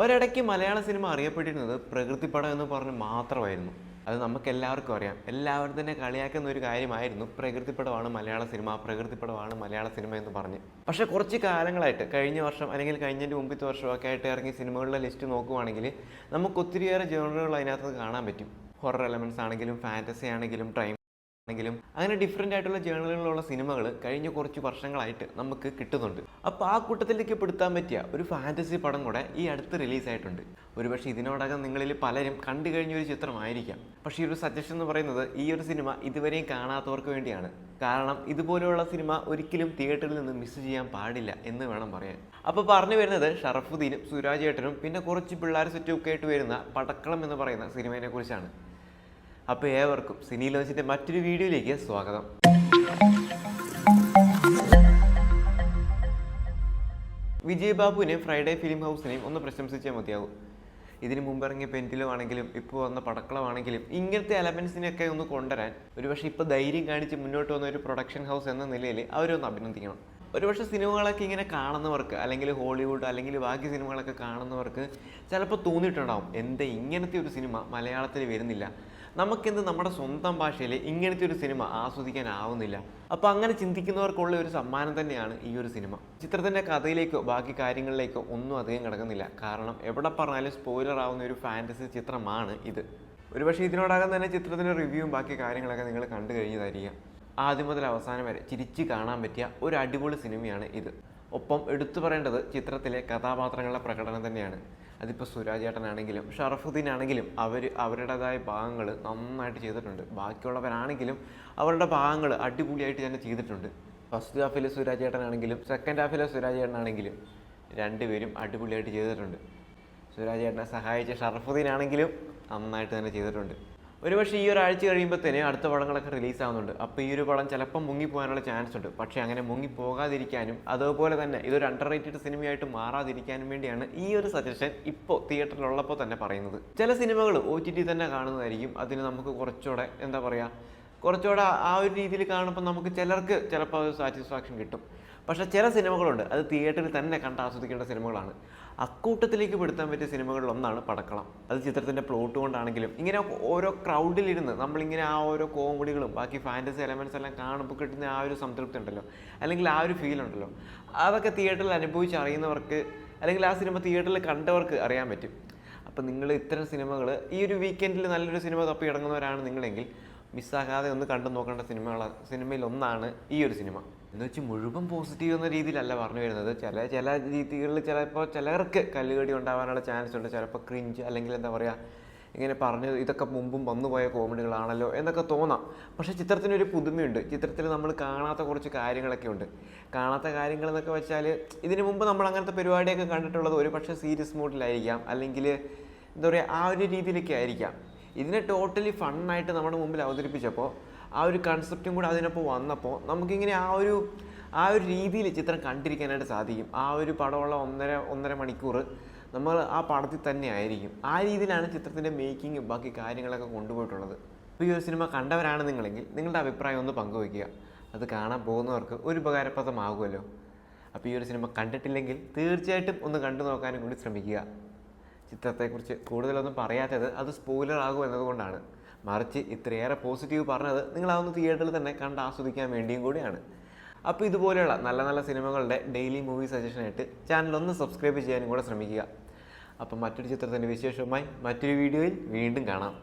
ഒരിടയ്ക്ക് മലയാള cinema അറിയപ്പെട്ടിരുന്നത് പ്രകൃതിപ്പടം എന്ന് പറഞ്ഞ് മാത്രമായിരുന്നു. അത് നമുക്ക് എല്ലാവർക്കും അറിയാം. എല്ലാവരും തന്നെ കളിയാക്കുന്ന ഒരു കാര്യമായിരുന്നു പ്രകൃതിപ്പടമാണ് മലയാള സിനിമ പ്രകൃതിപ്പടമാണ് മലയാള സിനിമ എന്ന് പറഞ്ഞ്. പക്ഷേ കുറച്ച് കാലങ്ങളായിട്ട് കഴിഞ്ഞ വർഷം അല്ലെങ്കിൽ കഴിഞ്ഞതിന്റെ മുമ്പത്തെ വർഷമൊക്കെ ആയിട്ട് ഇറങ്ങിയ സിനിമകളുടെ ലിസ്റ്റ് നോക്കുവാണെങ്കിൽ നമുക്ക് ഒത്തിരിയേറെ ജേണറുകൾ അതിനകത്ത് കാണാൻ പറ്റും. ഹൊറർ എലമെന്റ്സ് ആണെങ്കിലും ഫാന്റസി ആണെങ്കിലും ടൈം ആണെങ്കിലും അങ്ങനെ ഡിഫറെന്റ് ആയിട്ടുള്ള ജേണലുകളിലുള്ള സിനിമകൾ കഴിഞ്ഞ കുറച്ച് വർഷങ്ങളായിട്ട് നമുക്ക് കിട്ടുന്നുണ്ട്. അപ്പോൾ ആ കൂട്ടത്തിലേക്ക് പെടുത്താൻ പറ്റിയ ഒരു ഫാന്റസി പടം കൂടെ ഈ അടുത്ത് റിലീസായിട്ടുണ്ട് ഒരുപക്ഷെ ഇതിനോടകം നിങ്ങളിൽ പലരും കണ്ടു കഴിഞ്ഞ ഒരു ചിത്രമായിരിക്കാം. പക്ഷേ ഈ ഒരു സജഷൻ എന്ന് പറയുന്നത് ഈ ഒരു സിനിമ ഇതുവരെയും കാണാത്തവർക്ക് വേണ്ടിയാണ്. കാരണം ഇതുപോലെയുള്ള സിനിമ ഒരിക്കലും തിയേറ്ററിൽ നിന്ന് മിസ് ചെയ്യാൻ പാടില്ല എന്ന് വേണം പറയാൻ. അപ്പോൾ പറഞ്ഞു വരുന്നത് ഷറഫുദ്ദീനും സുരാജ് ഏട്ടനും പിന്നെ കുറച്ച് പിള്ളേർ സെറ്റും ഒക്കെ ആയിട്ട് വരുന്ന പടക്കളം എന്ന് പറയുന്ന സിനിമയെ കുറിച്ചാണ്. അപ്പോൾ ഏവർക്കും സിനി ലോഞ്ചിന്റെ മറ്റൊരു വീഡിയോയിലേക്ക് സ്വാഗതം. വിജയ് ബാബുവിനെയും ഫ്രൈഡേ ഫിലിം ഹൗസിനെയും ഒന്ന് പ്രശംസിച്ചേ മതിയാവും. ഇതിന് മുമ്പ് ഇറങ്ങിയ പെന്റിലും ആണെങ്കിലും ഇപ്പോൾ വന്ന പടക്കളമാണെങ്കിലും ഇങ്ങനത്തെ എലമെൻസിനെയൊക്കെ ഒന്ന് കൊണ്ടുവരാൻ ഒരുപക്ഷെ ഇപ്പോൾ ധൈര്യം കാണിച്ച് മുന്നോട്ട് വന്ന ഒരു പ്രൊഡക്ഷൻ ഹൗസ് എന്ന നിലയിൽ അവരൊന്ന് അഭിനന്ദിക്കണം. ഒരുപക്ഷെ സിനിമകളൊക്കെ ഇങ്ങനെ കാണുന്നവർക്ക് അല്ലെങ്കിൽ ഹോളിവുഡ് അല്ലെങ്കിൽ ബാക്കി സിനിമകളൊക്കെ കാണുന്നവർക്ക് ചിലപ്പോൾ തോന്നിയിട്ടുണ്ടാവും എന്താ ഇങ്ങനത്തെ ഒരു സിനിമ മലയാളത്തിൽ വരുന്നില്ല. നമുക്കെന്ത് നമ്മുടെ സ്വന്തം ഭാഷയിൽ ഇങ്ങനത്തെ ഒരു സിനിമ ആസ്വദിക്കാനാവുന്നില്ല. അപ്പോൾ അങ്ങനെ ചിന്തിക്കുന്നവർക്കുള്ള ഒരു സമ്മാനം തന്നെയാണ് ഈ ഒരു സിനിമ. ചിത്രത്തിന്റെ കഥയിലേക്കോ ബാക്കി കാര്യങ്ങളിലേക്കോ ഒന്നും അധികം കിടക്കുന്നില്ല. കാരണം എവിടെ പറഞ്ഞാലും സ്പോയിലർ ആവുന്ന ഒരു ഫാന്റസി ചിത്രമാണ് ഇത്. ഒരുപക്ഷെ ഇതിനോടകം തന്നെ ചിത്രത്തിന്റെ റിവ്യൂവും ബാക്കി കാര്യങ്ങളൊക്കെ നിങ്ങൾ കണ്ടു കഴിഞ്ഞതായിരിക്കാം. ആദ്യം മുതൽ അവസാനം വരെ ചിരിച്ച് കാണാൻ പറ്റിയ ഒരു അടിപൊളി സിനിമയാണ് ഇത്. ഒപ്പം എടുത്തു പറയേണ്ടത് ചിത്രത്തിലെ കഥാപാത്രങ്ങളുടെ പ്രകടനം തന്നെയാണ്. അതിപ്പോൾ സുരാജ് ഏട്ടനാണെങ്കിലും ഷറഫുദ്ദീൻ ആണെങ്കിലും അവർ അവരുടേതായ ഭാഗങ്ങൾ നന്നായിട്ട് ചെയ്തിട്ടുണ്ട്. ബാക്കിയുള്ളവരാണെങ്കിലും അവരുടെ ഭാഗങ്ങൾ അടിപൊളിയായിട്ട് തന്നെ ചെയ്തിട്ടുണ്ട്. ഫസ്റ്റ് ഹാഫിലെ സുരാജ് ഏട്ടനാണെങ്കിലും സെക്കൻഡ് ഹാഫിലെ സുരാജ് ഏട്ടനാണെങ്കിലും രണ്ടുപേരും അടിപൊളിയായിട്ട് ചെയ്തിട്ടുണ്ട്. സുരാജ് ഏട്ടനെ സഹായിച്ച ഷറഫുദ്ദീൻ ആണെങ്കിലും നന്നായിട്ട് തന്നെ ചെയ്തിട്ടുണ്ട്. ഒരുപക്ഷെ ഈ ഒരാഴ്ച കഴിയുമ്പോൾ തന്നെ അടുത്ത പടങ്ങളൊക്കെ റിലീസ് ആവുന്നുണ്ട് അപ്പോൾ ഈ ഒരു പടം ചിലപ്പോൾ മുങ്ങിപ്പോകാനുള്ള ചാൻസ് ഉണ്ട്. പക്ഷേ അങ്ങനെ മുങ്ങി മുങ്ങിപ്പോകാതിരിക്കാനും അതുപോലെ തന്നെ ഇതൊരു അണ്ടർ റേറ്റഡ് സിനിമയായിട്ട് മാറാതിരിക്കാനും വേണ്ടിയാണ് ഈ ഒരു സജഷൻ ഇപ്പോൾ തിയേറ്ററിലുള്ളപ്പോൾ തന്നെ പറയുന്നത്. ചില സിനിമകൾ ഒ ടി ടി തന്നെ കാണുന്നതായിരിക്കും. അതിന് നമുക്ക് കുറച്ചുകൂടെ എന്താ പറയുക കുറച്ചുകൂടെ ആ ഒരു രീതിയിൽ കാണുമ്പോൾ നമുക്ക് ചിലർക്ക് ചിലപ്പോൾ അത് സാറ്റിസ്ഫാക്ഷൻ കിട്ടും. പക്ഷേ ചില സിനിമകളുണ്ട്. അത് തിയേറ്ററിൽ തന്നെ കണ്ട് ആസ്വദിക്കേണ്ട സിനിമകളാണ്. അക്കൂട്ടത്തിലേക്ക് പെടുത്താൻ പറ്റിയ സിനിമകളിൽ ഒന്നാണ് പടക്കളം. അത് ചിത്രത്തിന്റെ പ്ലോട്ട് കൊണ്ടാണെങ്കിലും ഇങ്ങനെ ഓരോ ക്രൗഡിലിരുന്ന് നമ്മളിങ്ങനെ ആ ഓരോ കോമഡികളും ബാക്കി ഫാന്റസി എലമെന്റ്സ് എല്ലാം കാണുമ്പോൾ കിട്ടുന്ന ആ ഒരു സംതൃപ്തി ഉണ്ടല്ലോ. അല്ലെങ്കിൽ ആ ഒരു ഫീൽ ഉണ്ടല്ലോ. അതൊക്കെ തിയേറ്ററിൽ അനുഭവിച്ച് അറിയുന്നവർക്ക് അല്ലെങ്കിൽ ആ സിനിമ തിയേറ്ററിൽ കണ്ടവർക്ക് അറിയാൻ പറ്റും. അപ്പം നിങ്ങൾ ഇത്തരം സിനിമകൾ ഈ ഒരു വീക്കെൻഡിൽ നല്ലൊരു സിനിമ തപ്പി ഇറങ്ങുന്നവരാണ് നിങ്ങളെങ്കിൽ മിസ്സാകാതെ ഒന്ന് കണ്ടു നോക്കേണ്ട സിനിമകൾ സിനിമയിൽ ഒന്നാണ് ഈ ഒരു സിനിമ. എന്ന് വെച്ച് മുഴുവൻ പോസിറ്റീവ് എന്ന രീതിയിലല്ല പറഞ്ഞു വരുന്നത്. ചില ചില രീതികളിൽ ചിലപ്പോൾ ചിലർക്ക് കല്ലുകടി ഉണ്ടാവാനുള്ള ചാൻസ് ഉണ്ട്. ചിലപ്പോൾ ക്രിഞ്ച് അല്ലെങ്കിൽ എന്താ പറയുക ഇങ്ങനെ പറഞ്ഞു ഇതൊക്കെ മുമ്പും വന്നുപോയ കോമഡികളാണല്ലോ എന്നൊക്കെ തോന്നാം. പക്ഷേ ചിത്രത്തിനൊരു പുതുമയുണ്ട്. ചിത്രത്തിൽ നമ്മൾ കാണാത്ത കുറച്ച് കാര്യങ്ങളൊക്കെ ഉണ്ട്. കാണാത്ത കാര്യങ്ങൾ എന്നൊക്കെ വെച്ചാൽ ഇതിനു മുമ്പ് നമ്മൾ അങ്ങനത്തെ പരിപാടിയൊക്കെ കണ്ടിട്ടുള്ളത് ഒരു പക്ഷേ സീരിയസ് മോഡിലായിരിക്കാം അല്ലെങ്കിൽ എന്താ പറയുക ആ ഒരു രീതിയിലൊക്കെ ആയിരിക്കാം. ഇതിനെ ടോട്ടലി ഫണ്ണായിട്ട് നമ്മുടെ മുമ്പിൽ അവതരിപ്പിച്ചപ്പോൾ ആ ഒരു കൺസെപ്റ്റും കൂടെ അതിനൊപ്പം വന്നപ്പോൾ നമുക്കിങ്ങനെ ആ ഒരു ആ ഒരു രീതിയിൽ ചിത്രം കണ്ടിരിക്കാനായിട്ട് സാധിക്കും. ആ ഒരു പടമുള്ള ഒന്നര ഒന്നര മണിക്കൂർ നമ്മൾ ആ പടത്തിൽ തന്നെ ആയിരിക്കും. ആ രീതിയിലാണ് ചിത്രത്തിന്റെ മേക്കിങ്ങും ബാക്കി കാര്യങ്ങളൊക്കെ കൊണ്ടുപോയിട്ടുള്ളത്. അപ്പോൾ ഈ ഒരു സിനിമ കണ്ടവരാണ് നിങ്ങളെങ്കിൽ നിങ്ങളുടെ അഭിപ്രായം ഒന്ന് പങ്കുവയ്ക്കുക. അത് കാണാൻ പോകുന്നവർക്ക് ഒരു ഉപകാരപ്രദമാകുമല്ലോ. അപ്പോൾ ഈ ഒരു സിനിമ കണ്ടിട്ടില്ലെങ്കിൽ തീർച്ചയായിട്ടും ഒന്ന് കണ്ടു നോക്കാനും കൂടി ശ്രമിക്കുക. ചിത്രത്തെക്കുറിച്ച് കൂടുതലൊന്നും പറയാത്തത് അത് സ്പോയിലർ ആകും എന്നതുകൊണ്ടാണ്. മറിച്ച് ഇത്രയേറെ പോസിറ്റീവ് പറഞ്ഞത് നിങ്ങൾ അതൊന്ന് തിയേറ്ററിൽ തന്നെ കണ്ട് ആസ്വദിക്കാൻ വേണ്ടിയും കൂടിയാണ്. അപ്പോൾ ഇതുപോലെയുള്ള നല്ല നല്ല സിനിമകളുടെ ഡെയിലി മൂവി സജഷനായിട്ട് ചാനൽ ഒന്ന് സബ്സ്ക്രൈബ് ചെയ്യാനും കൂടെ ശ്രമിക്കുക. അപ്പം മറ്റൊരു ചിത്രത്തിന്റെ വിശേഷവുമായി മറ്റൊരു വീഡിയോയിൽ വീണ്ടും കാണാം.